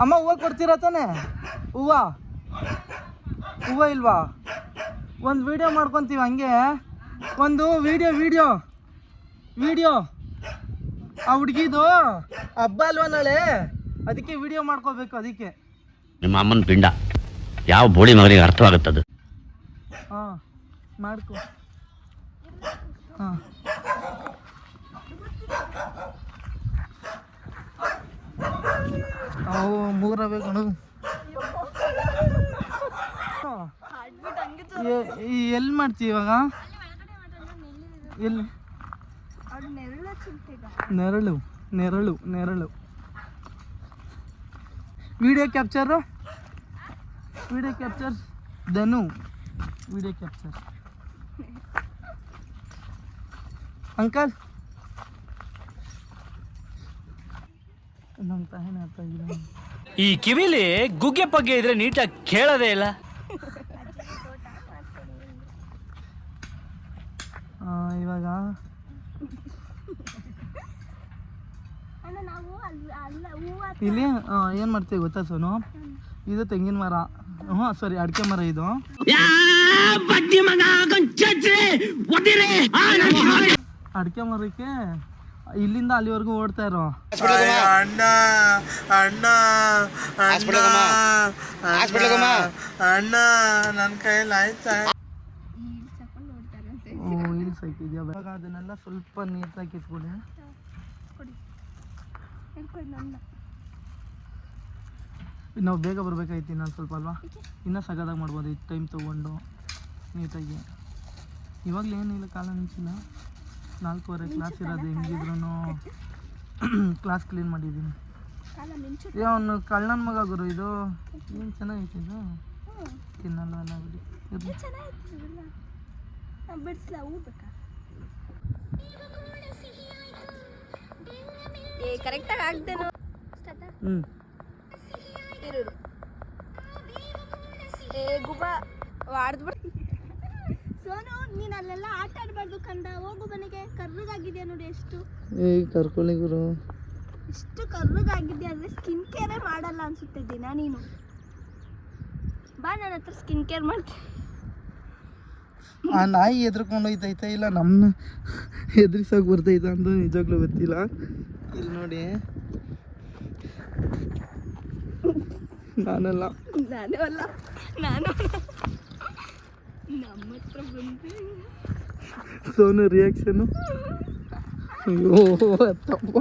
ಅಮ್ಮ ಹೂವು ಕೊಡ್ತೀರಾ ತಾನೆ? ಹೂವ? ಹೂವ ಇಲ್ವಾ? ಒಂದು ವಿಡಿಯೋ ಮಾಡ್ಕೊತೀವಿ ಹಂಗೆ. ಒಂದು ವಿಡಿಯೋ ವಿಡಿಯೋ ವಿಡಿಯೋ ಆ ಹುಡುಗಿದು ಹಬ್ಬ ಅಲ್ವಾ ನಾಳೆ? ಅದಕ್ಕೆ ವಿಡಿಯೋ ಮಾಡ್ಕೋಬೇಕು ಅದಕ್ಕೆ. ನಿಮ್ಮ ಅಮ್ಮನ ಪಿಂಡ. ಯಾವ ಬೋಳಿ ಮಗನಿಗೆ ಅರ್ಥವಾಗುತ್ತದು? ಹಾಂ ಮಾಡ್ಕೊ. ಹಾಂ. ಮೂರವೇ ಕಣು ಎಲ್ಲಿ ಮಾಡ್ತೀವಿ ಇವಾಗ? ಎಲ್ಲಿ? ನೆರಳು ನೆರಳು ನೆರಳು. Video capture video capture Dhanu. Video capture uncle? ನಮ್ಮ ತಾಯಿನ ಅರ್ಥ ಆಗಿಲ್ಲ. ಈ ಕಿವಿಲಿ ಗುಗ್ಗೆ ಪಗ್ಗೆ ಇದ್ರೆ ನೀಟಾಗಿ ಕೇಳೋದೇ ಇಲ್ಲ. ಆ, ಇವಾಗ? ಇಲ್ಲಿ ಏನು ಮಾಡ್ತೀವಿ ಗೊತ್ತಾ ಸೋನು? ಇದು ತೆಂಗಿನ ಮರ. ಹ್ಞೂ ಸಾರಿ ಅಡಿಕೆ ಮರ ಇದು. ಅಡಿಕೆ ಮರಕ್ಕೆ ಇಲ್ಲಿಂದ ಅಲ್ಲಿವರೆಗೂ ಓಡ್ತಾ ಇರೋ. ಅಣ್ಣ ಅಣ್ಣ ಅಣ್ಣ ಅಣ್ಣ ನನ್ನ ಕೈಯಲ್ಲಿ ಆಯ್ತಾ? ಓ ಇವಾಗ ಅದನ್ನೆಲ್ಲ ಸ್ವಲ್ಪ ನೀಟಾಗಿ ಕಿತ್ಕೊಳ್ಳಿ ನಾವು ಬೇಗ ಬರ್ಬೇಕಾಯ್ತು ಇನ್ನೊಂದು ಸ್ವಲ್ಪ ಅಲ್ವಾ? ಇನ್ನೂ ಸಗದಾಗಿ ಮಾಡ್ಬೋದು. ಇದು ಟೈಮ್ ತೊಗೊಂಡು ನೀಟಾಗಿ. ಇವಾಗಲೇನಿಲ್ಲ ಕಾಲ ನಿಂಚಿಲ್ಲ ನಾಲ್ಕೂವರೆ ಕ್ಲಾಸ್ ಇರೋದು ಹೆಂಗಿದ್ರು ಕ್ಲಾಸ್ ಕ್ಲೀನ್ ಮಾಡಿದ್ದೀನಿ ಏ ಅವನು ಕಳ್ಳನ ಮಗ ಗುರು ಇದು ಏನು ಚೆನ್ನಾಗೈತೆ ಇದು? ತಿನ್ನಲ್ಲ ಅಲ್ಲ ಬಿಡಿ. ಏ ಕರೆಕ್ಟಾಗಿ ಆಗ್ದೇನೋ ಹ್ಞೂ ಇರು ಏ ಗುಬ ವಾಡ್ದ್ಬಿಡ್ ಸೋನು ನೀನ್ ಅಲ್ಲೆಲ್ಲ ಆಟ ಆಡಬಾರ್ದು ಕಂದ. ಹೋಗು ಮನೆಗೆ. ಕರ್ರಗಾಗಿದೆ ನೋಡಿ ಎಷ್ಟು. ಏಯ್ ಕರ್ಕೊಳ್ಳಿ ಗುರು. ಎಷ್ಟು ಕರ್ರಗಾಗಿದೆ ಅಂದ್ರೆ ಸ್ಕಿನ್ ಕೇರೇ ಮಾಡಲ್ಲ ಅನ್ಸುತ್ತೆ ದಿನ ನೀನು. ಬಾ ನನ್ನ ಹತ್ರ ಸ್ಕಿನ್ ಕೇರ್ ಮಾಡ್ತೀನಿ. ಆ ನಾಯಿ ಎದ್ರಕೊಂಡು ಹೋಯ್ತೈತ? ಇಲ್ಲ ನಮ್ಮನ್ನ ಎದುರಿಸೋಕೆ ಬರ್ತೈತ ಅಂತ ನಿಜವಾಗ್ಲೂ ಗೊತ್ತಿಲ್ಲ. ಇಲ್ಲಿ ನೋಡಿ. ನಾನಲ್ಲ. ನಾನು ಅಲ್ಲ. ನಾನು ಸೋನು ರಿಯಾಕ್ಷನು ಅಯ್ಯೋ ತಪ್ಪ